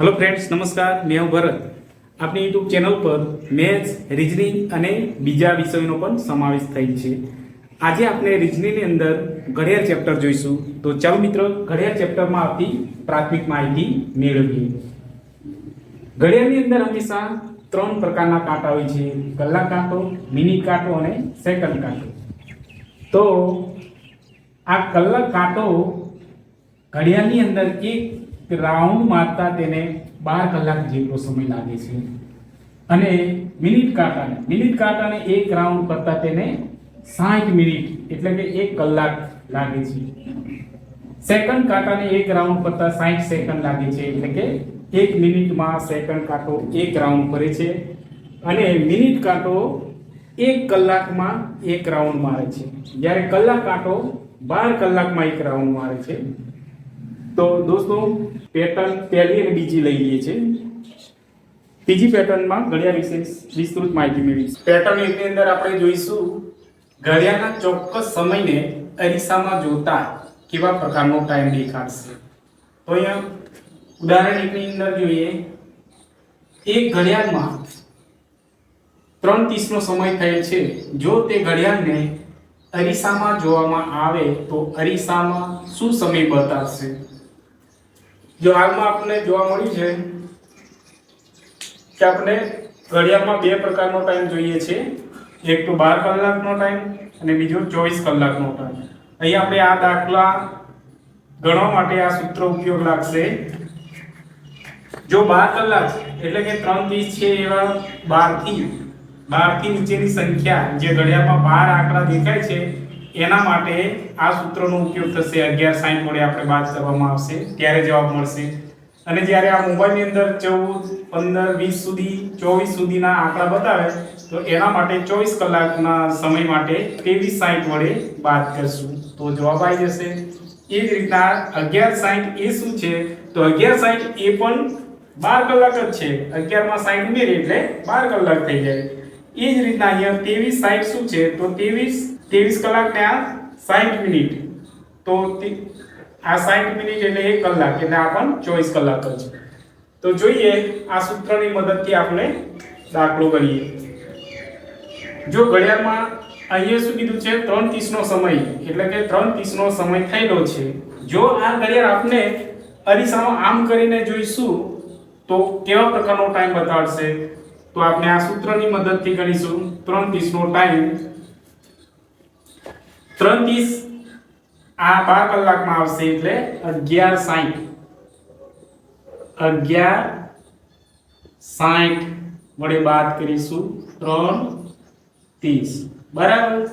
Hello friends નમસ્કાર. મેં હું ભરત. આપની યુટ્યુબ ચેનલ પર મેથ્સ રિઝનિંગ અને બીજા વિષયોનો પણ સમાવેશ થયેલ છે. આજે આપણે રિઝનિંગની અંદર ઘડિયાળ ચેપ્ટર જોઈશું. તો ચાલો મિત્રો, ઘડિયાળ ચેપ્ટરમાં આવતી પ્રાથમિક માહિતી મેળવીએ. ઘડિયાળની અંદર હંમેશા ત્રણ પ્રકારના કાંટા હોય છે. કલાક કાંટો મિનિટ કાંટો અને સેકન્ડ કાંટો. તો આ કલાક કાંટો ઘડિયાળની અંદર એક રાઉન્ડ મારતા તેને બાર કલાક જેટલો સમય લાગે છે. અને મિનિટ કાંટાને મિનિટ કાંટાને એક રાઉન્ડ કરતા તેને સાઠ મિનિટ, એટલે કે એક કલાક લાગે છે. સેકન્ડ કાંટાને એક રાઉન્ડ કરતા સાઠ સેકન્ડ લાગે છે, એટલે કે એક મિનિટમાં સેકન્ડ કાંટો એક રાઉન્ડ ફરે છે. અને મિનિટ કાંટો એક કલાકમાં એક રાઉન્ડ મારે છે. જ્યારે કલાક કાંટો બાર કલાકમાં એક રાઉન્ડ મારે છે તો દોસ્તો પેટર્ન પહેલી અને બીજી લઈ લઈએ છે બીજી પેટર્નમાં ઘડિયાળ વિશે વિસ્તૃત માહિતી મેળવીશું પેટર્ન એકની અંદર આપણે જોઈશું, ઘડિયાળના ચોક્કસ સમયને અરીસામાં જોતા કેવા પ્રકારનો ટાઈમ દેખાડશે. તો અહીંયા ઉદાહરણ એકની અંદર જોઈએ. એક ઘડિયાળમાં ત્રણ ત્રીસનો સમય થયેલ છે. જો તે ઘડિયાળને અરીસામાં જોવામાં આવે તો અરીસામાં શું સમય બતાવશે? જો હાલમાં આપણને જોવા મળ્યું છે કે આપણે ઘડિયાળમાં બે પ્રકારનો ટાઈમ જોઈએ છે એક તો બાર કલાકનો ટાઈમ અને બીજો ચોવીસ કલાકનો ટાઈમ અહીં આપણે આ દાખલા ગણવા માટે આ સૂત્ર ઉપયોગ લાગશે. જો બાર કલાક એટલે કે ત્રણ ત્રીસ છે એવા બારથી બારથી નીચેની સંખ્યા જે ઘડિયાળમાં બાર આંકડા દેખાય છે એના માટે આ સૂત્રનો ઉપયોગ થશે અગિયાર સાઈઠ વડે આપણે બાદ કરવામાં આવશે. ત્યારે જવાબ મળશે. અને જ્યારે આ મોબાઈલની અંદર ચૌદ, પંદર, વીસ સુધી, ચોવીસ સુધીના આંકડા બતાવે, તો એના માટે ચોવીસ કલાકના સમય માટે ત્રેવીસ સાઈઠ વડે બાદ કરશું. તો જવાબ આવી જશે. એ જ રીતના અગિયાર સાઈઠ એ શું છે? તો અગિયાર સાઈઠ એ પણ બાર કલાક જ છે. અગિયારમાં સાઈઠ ઉમેરી એટલે બાર કલાક થઈ જાય. એ જ રીતના અહીંયા ત્રેવીસ સાઈઠ શું છે? તો ત્રેવીસ ત્રેવીસ કલાક ને આ સાઠ મિનિટ. તો આ સાઠ મિનિટ એટલે એક કલાક, એટલે આ પણ ચોવીસ કલાક જ તો જોઈએ આ સૂત્રની મદદથી આપણે દાખલો કરીએ જો ઘડિયાળમાં અહીંયા શું કીધું છે? ત્રણ ત્રીસનો સમય, એટલે કે ત્રણ ત્રીસનો સમય થયેલો છે. જો આ ઘડિયાળ આપણે અરીસામાં આમ કરીને જોઈશું, તો કેવા પ્રકારનો ટાઈમ બતાડશે? તો આપણે આ સૂત્રની મદદથી ગણીશું. ત્રણ ત્રીસનો ટાઈમ ત્રીસ આ બાર કલાકમાં આવશે એટલે અગિયાર સાઠ અગિયાર સાઠ વડે બાદ કરીશું ત્રણ ત્રીસ. બરાબર?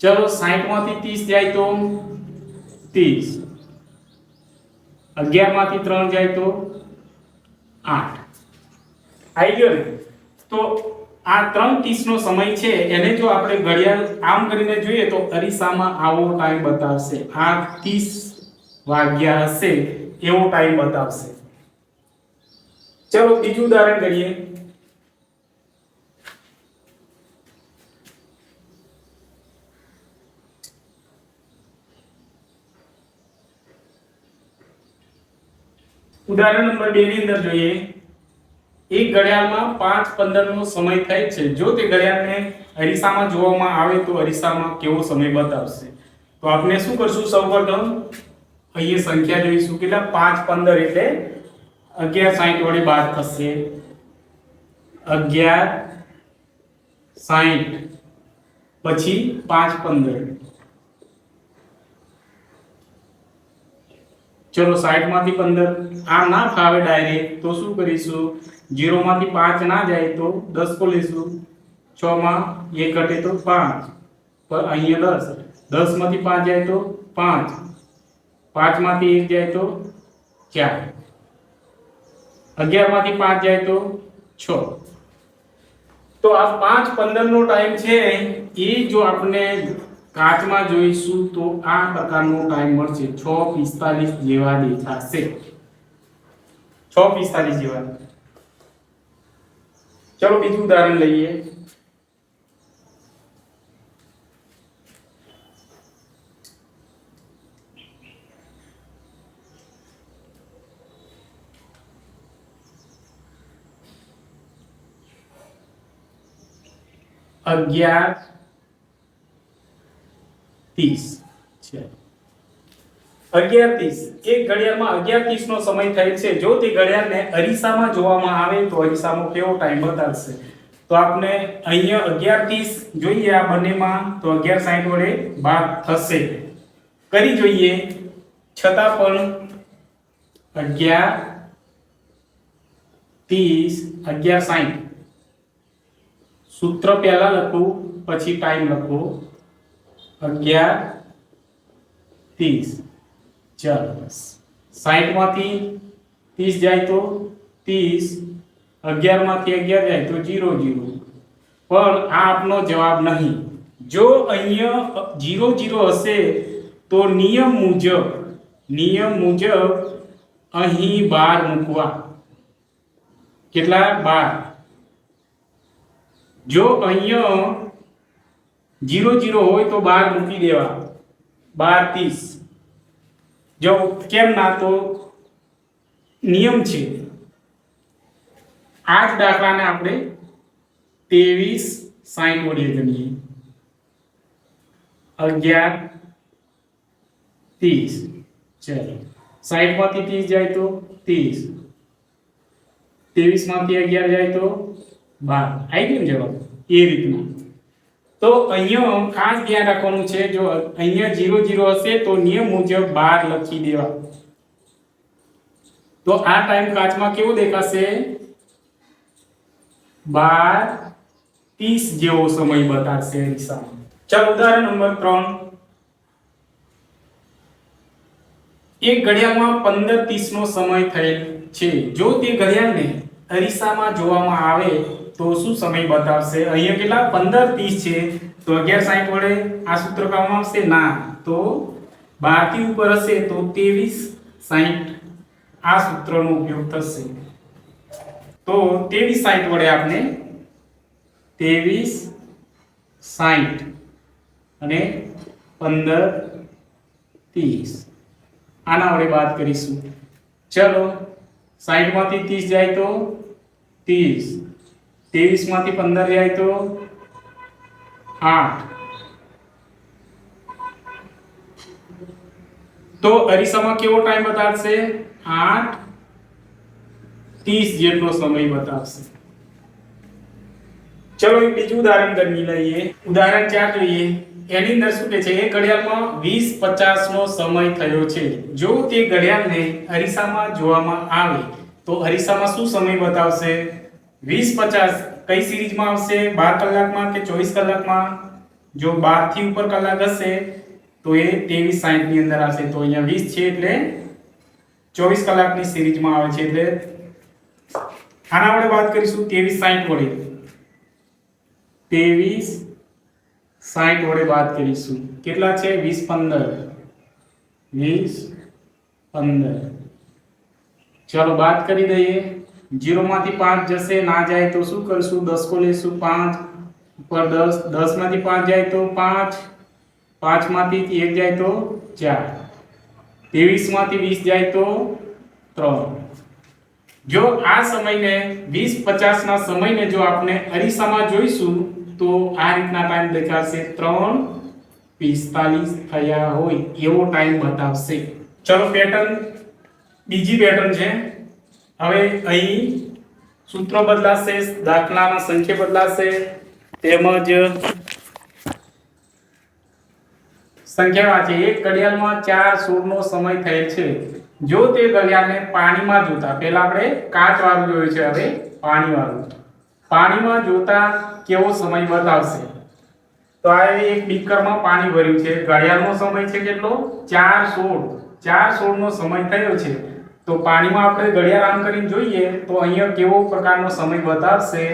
ચલો સાઠમાંથી ત્રીસ જાય તો ત્રીસ. અગિયારમાંથી ત્રણ જાય તો આઠ. આવી ગયો ને? તો આ ત્રણ ત્રીસનો સમય છે, એને જો આપણે ઘડિયાળ આમ કરીને જોઈએ તો અરીસામાં આવો ટાઈમ બતાવશે. આ ત્રીસ વાગ્યા હશે, એવો ટાઈમ બતાવશે. ચલો, બીજું ઉદાહરણ કરીએ. ઉદાહરણ નંબર બે ની અંદર જોઈએ. એક ઘડિયાળમાં પાંચ, પંદરનો સમય થાય છે. જો તે ઘડિયાળને અરીસામાં જોવામાં આવે તો અરીસામાં કેવો સમય બતાવશે? તો આપણે શું કરશું? સૌપ્રથમ અહીંયા સંખ્યા જોઈશું. કેટલા? પાંચ, પંદર એટલે અગિયાર સાઠ વડે બાદ થશે. અગિયાર સાઠ પછી પાંચ, પંદર. ચલો સાઠમાંથી પંદર. આ ના ફાવે ડાયરેક્ટ, તો શું કરીશું? જીરો માંથી પાંચ ના જાય તો દસ કો લેશું છ માં એક ઘટે તો પાંચ. પર અહીંયા દસ. દસમાંથી પાંચ જાય તો પાંચ. પાંચમાંથી એક જાય તો ચાર. અગિયારમાંથી પાંચ જાય તો છ. તો આ પાંચ પંદર નો ટાઈમ છે એ જો આપણે કાચમાં જોઈશું તો આ પ્રકારનો ટાઈમ મળશે. છ પિસ્તાલીસ જેવા દેખાશે. છ પિસ્તાલીસ જેવા. ચલો બીજું ઉદાહરણ લઈએ. અગિયાર ત્રીસ છે. અગિયાર ત્રીસ. એક ઘડિયાળમાં અગિયાર ત્રીસ નો સમય થયેલ છે. જો તે ઘડિયાળને અરીસામાં જોવામાં આવે તો અરીસામાં કેવો ટાઈમ બતાવશે તો આપણે અહીંયા અગિયાર ત્રીસ જોઈએ આ બંનેમાં, તો અગિયાર સાઠ વડે બાદ થશે. કરી જોઈએ. છતાં પણ અગિયાર ત્રીસ, અગિયાર સાઠ સૂત્ર પહેલા લખું, પછી ટાઈમ લખું. અગિયાર, ત્રીસ. ચાલો સાઠમાંથી ત્રીસ જાય તો ત્રીસ, અગિયારમાંથી અગિયાર જાય તો જીરો જીરો. પણ આ આપનો જવાબ નહીં. જો અહીંયા જીરો જીરો હશે તો નિયમ મુજબ નિયમ મુજબ અહીં બાર મૂકવા. કેટલા? બાર. જો અહીંયા જીરો જીરો હોય તો બાર મૂકી દેવા. બાર ત્રીસ. જો કેમ ના તો નિયમ છે. આ જ દાખલાને આપણે ત્રેવીસ સાઈઠ વડે ગણીએ. અગિયાર ત્રીસ. ચાલો. સાઈઠમાંથી ત્રીસ જાય તો ત્રીસ. ત્રેવીસમાંથી અગિયાર જાય તો બાર. આવી ગયું જવાબ? એ રીતના. તો અહીંયા ખાસ ધ્યાન રાખવાનું છે, જો અહીંયા જીરો જીરો હશે તો નિયમ મુજબ બાર લખી દેવા. તો આ ટાઈમ કાચમાં કેવું દેખાશે? બાર ત્રીસ જેવો સમય બતાવશે અરીસામાં ચાલો, ઉદાહરણ નંબર ત્રણ. એક ઘડિયાળમાં પંદર ત્રીસ નો સમય થયેલ છે. જો તે ઘડિયાળને અરીસામાં જોવામાં આવે તો શું સમય બતાવશે? અહીંયા કેટલા? પંદર ત્રીસ છે. તો અગિયાર સાઠ વડે આ સૂત્ર કામમાં આવશે? ના. તો બારથી ઉપર હશે તો ત્રેવીસ સાઠ આ સૂત્રનો ઉપયોગ થશે. તો ત્રેવીસ સાઠ વડે આપણે ત્રેવીસ સાઠ અને પંદર ત્રીસ. આના વડે બાદ કરીશું. ચલો સાહીઠમાંથી માંથી ત્રીસ જાય તો ત્રીસ. માંથી પંદર જાય તો આઠ. તો અરીસામાં કેવો ટાઈમ બતાવશે? આઠ ત્રીસ જેટલો સમય બતાવશે. ચલો એક બીજું ઉદાહરણ ગણી લઈએ. ઉદાહરણ ચાર જોઈએ. એની અંદર શું કે છે? એ ઘડિયાળમાં વીસ પચાસ નો સમય થયો છે. જો તે ઘડિયાળને અરીસામાં જોવામાં આવે તો હરીસામાં શું સમય બતાવશે? વીસ પચાસ કઈ સિરીઝમાં આવશે? બાર કલાકમાં કે ચોવીસ કલાકમાં? જો બારથી ઉપર કલાક હશે, તો એ ત્રેવીસ સાઠની અંદર આવશે. તો અહીંયા વીસ છે એટલે ચોવીસ કલાકની સિરીઝમાં આવે છે એટલે આના આપણે વાત કરીશું ત્રેવીસ સાઠ વડે. ત્રેવીસ સાઠ વડે વાત કરીશું. કેટલા છે? વીસ પંદર. વીસ પંદર. ચાલો બાદ કરી દઈએ. જીરોમાંથી પાંચ જશે, ના જાય તો શું કરશું? દસ કો લેશું, પાંચ. ઉપર દસ. દસમાંથી પાંચ જાય તો પાંચ. પાંચમાંથી એક જાય તો ચાર. ત્રેવીસમાંથી વીસ જાય તો ત્રણ. જો આ સમયને, વીસ પચાસના સમયને જો આપણે અરીસામાં જોઈશું, તો આ રીતના ટાઈમ દેખાશે. ત્રણ પિસ્તાલીસ થયા હોય, એવો ટાઈમ બતાવશે. ચલો પેટર્ન બીજી પેટર્ન છે. હવે અહીં સૂત્ર બદલાશે, દાખલાના સંખ્યા બદલાશે, તેમજ સંખ્યા વાંચે. એક ઘડિયાળમાં ચાર સોળનો સમય થયેલ છે. જો તે ઘડિયાળને પાણીમાં જોતા, પહેલા આપણે કાચ વાળું જોયું છે, હવે પાણી વાળું. પાણીમાં જોતા કેવો સમય બતાવશે તો આ એક બીકરમાં પાણી ભર્યું છે. ઘડિયાળનો સમય છે કેટલો? ચાર સોળ. ચાર સોળનો સમય થયો છે. તો પાણીમાં આપણે ઘડિયાળ આમ કરીને જોઈએ તો અહીંયા કેવો પ્રકારનો સમય બતાવશે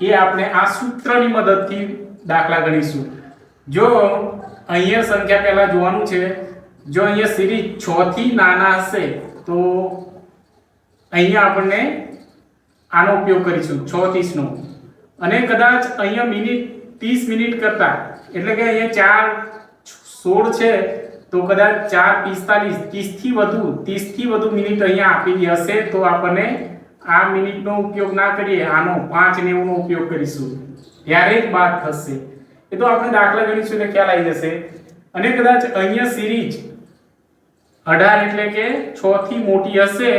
એ આપણે આ સૂત્રની મદદથી દાખલા ગણીશું. જો અહીંયા સંખ્યા પહેલા જોવાનું છે, જો અહીંયા સિરીઝ 6 થી નાના હશે, તો અહીંયા આપણને આનો ઉપયોગ કરીશું 6 30 નો. અને કદાચ અહીંયા મિનિટ 30 મિનિટ કરતા, એટલે કે અહીંયા 4 16 છે તો કદાચ 4 45 30 થી વધુ 30 થી વધુ મિનિટ અહીંયા આપેલી હશે તો આપણને આ મિનિટનો ઉપયોગ ના કરીએ, આનો 5 90 નો ઉપયોગ કરીશું. ત્યારે જ બાદ થશે. એ તો આપણે દાખલા ગણીશું એટલે ખ્યાલ આવી જશે. અને કદાચ અહીંયા સિરીજ અઢાર એટલે કે છ થી મોટી હશે,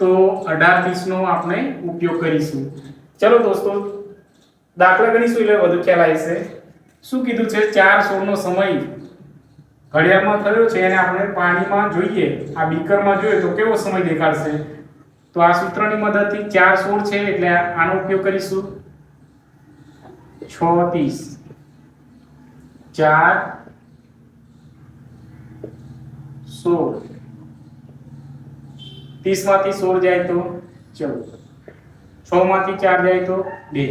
તો અઢાર ત્રીસનો આપણે ઉપયોગ કરીશું. ચલો દોસ્તો, દાખલા ગણીશું એટલે વધુ ખ્યાલ આવશે શું કીધું છે? ચાર સોળનો સમય. ઘડિયાળમાં થયો છે એને આપણે પાણીમાં જોઈએ, આ બીકરમાં જોઈએ તો કેવો સમય દેખાડશે? તો આ સૂત્રની મદદથી ચાર સોળ છે એટલે આનો ઉપયોગ કરીશું. છ, ત્રીસ. ચાર, સોળ. ત્રીસમાંથી સોળ જાય તો ચૌદ. છ માંથી ચાર જાય તો બે.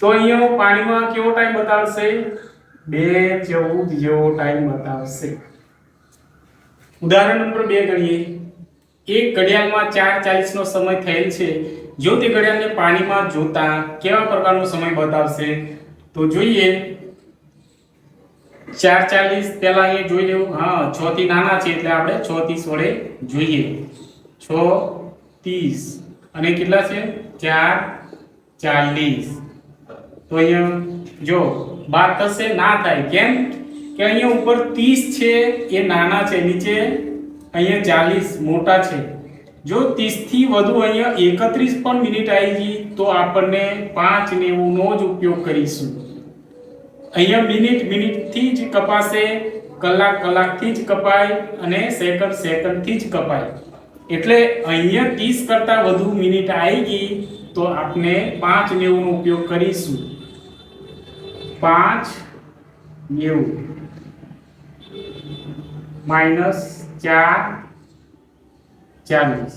તો અહીંયા પાણીમાં કેવો ટાઈમ બતાવશે? બે ચૌદ જેવો ટાઈમ બતાવશે. ઉદાહરણ નંબર બે ગણીએ. એક ઘડિયાળમાં ચાર ચાલીસ નો સમય થયેલ છે. જો તે ઘડિયાળને પાણીમાં જોતા કેવા પ્રકારનો સમય બતાવશે? તો જોઈએ. ચાર ચાલીસ પહેલા એ જોઈ લેવું. હા, છ થી નાના છે એટલે આપણે છ ત્રીસ વડે જોઈએ. છ ત્રીસ. અને કેટલા છે? ચાર ચાલીસ. તો અહીંયા જો બાદ થશે, ના થાય. કેમ? કે અહીંયા ઉપર ત્રીસ છે, એ નાના છે. નીચે અહીંયા ચાલીસ, મોટા છે. જો ત્રીસથી વધુ અહીંયા એકત્રીસ પણ મિનિટ આવી ગઈ, તો આપણને પાંચ નેવુંનો જ ઉપયોગ કરીશું. અહીંયા મિનિટ, મિનિટથી જ કપાશે, કલાક, કલાકથી જ કપાય અને સેકન્ડ, સેકન્ડથી જ કપાય. એટલે અહીંયા ત્રીસ કરતાં વધુ મિનિટ આવી ગઈ, તો આપણે પાંચ નેવુંનો ઉપયોગ કરીશું. પાંચ નેવું. માઇનસ ચાર ચાલીસ.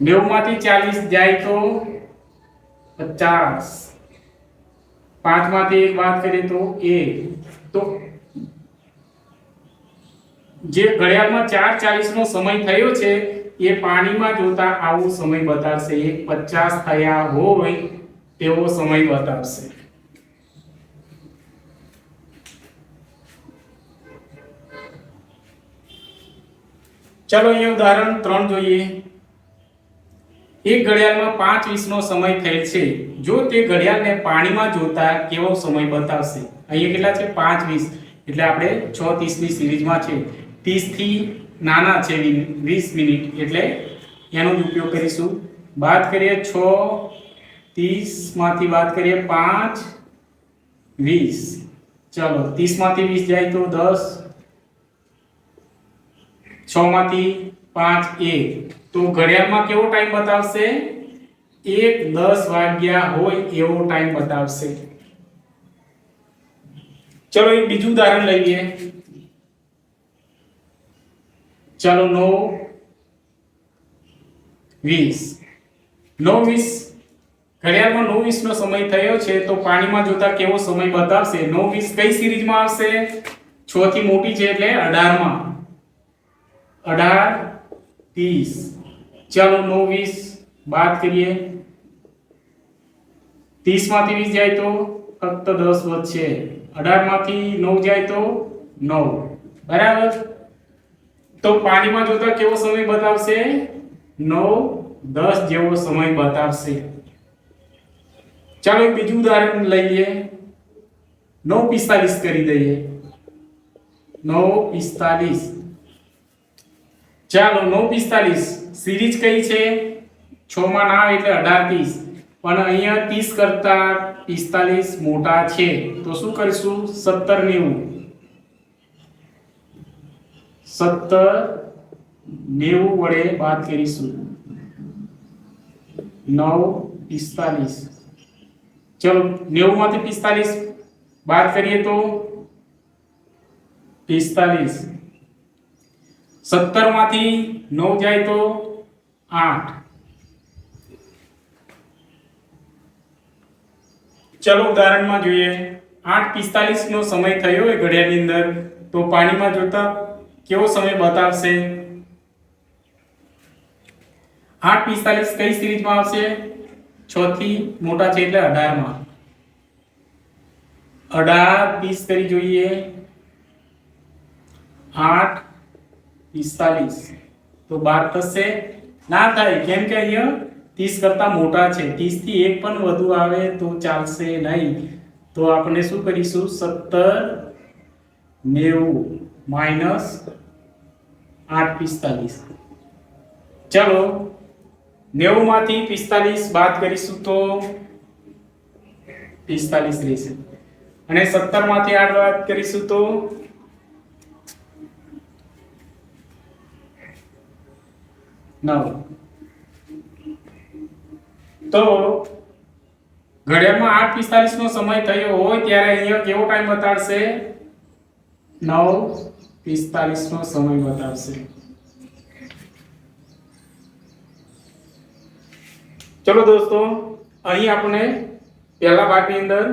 નેવુંમાંથી ચાલીસ જાય તો પચાસ. પાંચમાંથી એક વાત કરીએ તો એક. તો જે ઘડિયાળમાં ચાર ચાલીસ નો સમય થયો છે, એ પાણીમાં જોતા આવો સમય બતાવશે. એક પચાસ થયા હોય, તેવો સમય બતાવશે. ચલો અહીંયા ઉદાહરણ ત્રણ જોઈએ. એક ઘડિયાળમાં પાંચ વીસનો સમય થયેલ છે. જો તે ઘડિયાળને પાણીમાં જોતા કેવો સમય બતાવશે? અહીંયા કેટલા છે? પાંચ વીસ. એટલે આપણે છ ત્રીસની સિરીઝમાં છે. ત્રીસથી નાના છે વીસ મિનિટ. એટલે એનો જ ઉપયોગ કરીશું. વાત કરીએ છ, ત્રીસમાંથી વાત કરીએ પાંચ, વીસ. ચલો, ત્રીસમાંથી વીસ જાય તો દસ છ માંથી પાંચ એક. તો ઘડિયાળમાં કેવો ટાઈમ બતાવશે? એક દસ વાગ્યા હોય એવો ટાઈમ બતાવશે. ચલો એક બીજું ઉદાહરણ લઈએ. ચલો નવ વીસ. નવ વીસ. ઘડિયાળમાં નો વીસ નો સમય થયો છે, તો પાણીમાં જોતા કેવો સમય બતાવશે? નવ વીસ કઈ સિરીઝમાં આવશે? છ મોટી છે એટલે અઢારમાં. અઢાર, ત્રીસ. ચાલો નવ, વીસ બાદ કરીએ. ત્રીસમાંથી વીસ જાય તો ફક્ત દસ વધશે. અઢારમાંથી નવ જાય તો નવ. બરાબર? તો પાણીમાં જોતા કેવો સમય બતાવશે? નવ, દસ જેવો સમય બતાવશે. ચાલો એક બીજું ઉદાહરણ લઈએ. નવ પિસ્તાલીસ કરી દઈએ. નવ પિસ્તાલીસ. ચાલો, નવ પિસ્તાલીસ સિરીઝ કઈ છે? છ માં ના એટલે અઢાર ત્રીસ. પણ અહીંયા ત્રીસ કરતા પિસ્તાલીસ મોટા છે. તો શું કરીશું? સત્તર નેવું. સત્તર નેવું વડે બાદ કરીશું. નવ પિસ્તાલીસ. ચલો નેવું માંથી પિસ્તાલીસ બાદ કરીએ તો? પિસ્તાલીસ. સત્તરમાંથી નવ જાય તો આઠ. ચલો ઉદાહરણમાં જોઈએ. આઠ પિસ્તાલીસ નો સમય થયો હોય ઘડિયાળની અંદર. તો પાણીમાં જોતા કેવો સમય બતાવશે? આઠ પિસ્તાલીસ કઈ સિરીઝમાં આવશે? છ થી મોટા છે એટલે અઢારમાં. અઢાર પીસ કરી જોઈએ. આઠ પિસ્તાલીસ. તો બાર થશે. ના થાય, કેમ કે અહીંયા ત્રીસ કરતા મોટા છે. ત્રીસથી એક પણ વધુ આવે તો ચાલશે નહીં. તો આપણે શું કરીશું? સત્તર, નેવું, માઇનસ આઠ, પિસ્તાલીસ. ચલો નેવું માંથી પિસ્તાલીસ બાદ કરીશું તો પિસ્તાલીસ રહેશે. અને સત્તરમાંથી આઠ બાદ કરીશું તો નવ તો ઘડિયાળમાં આઠ પિસ્તાલીસ નો સમય થયો હોય ત્યારે અહીંયા કેવો ટાઈમ બતાડશે? નવ પિસ્તાલીસ નો સમય બતાવશે ચલો દોસ્તો, અહીં આપણે પહેલા ભાગની અંદર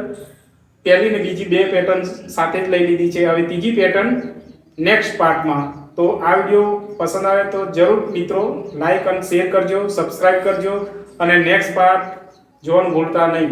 પહેલી ને બીજી બે પેટર્ન સાથે જ લઈ લીધી છે. હવે ત્રીજી પેટર્ન નેક્સ્ટ પાર્ટમાં તો આ વીડિયો પસંદ આવે તો જરૂર મિત્રો લાઈક અને શેર કરજો સબસ્ક્રાઈબ કરજો અને નેક્સ્ટ પાર્ટ જોવાનું ભૂલતા નહીં.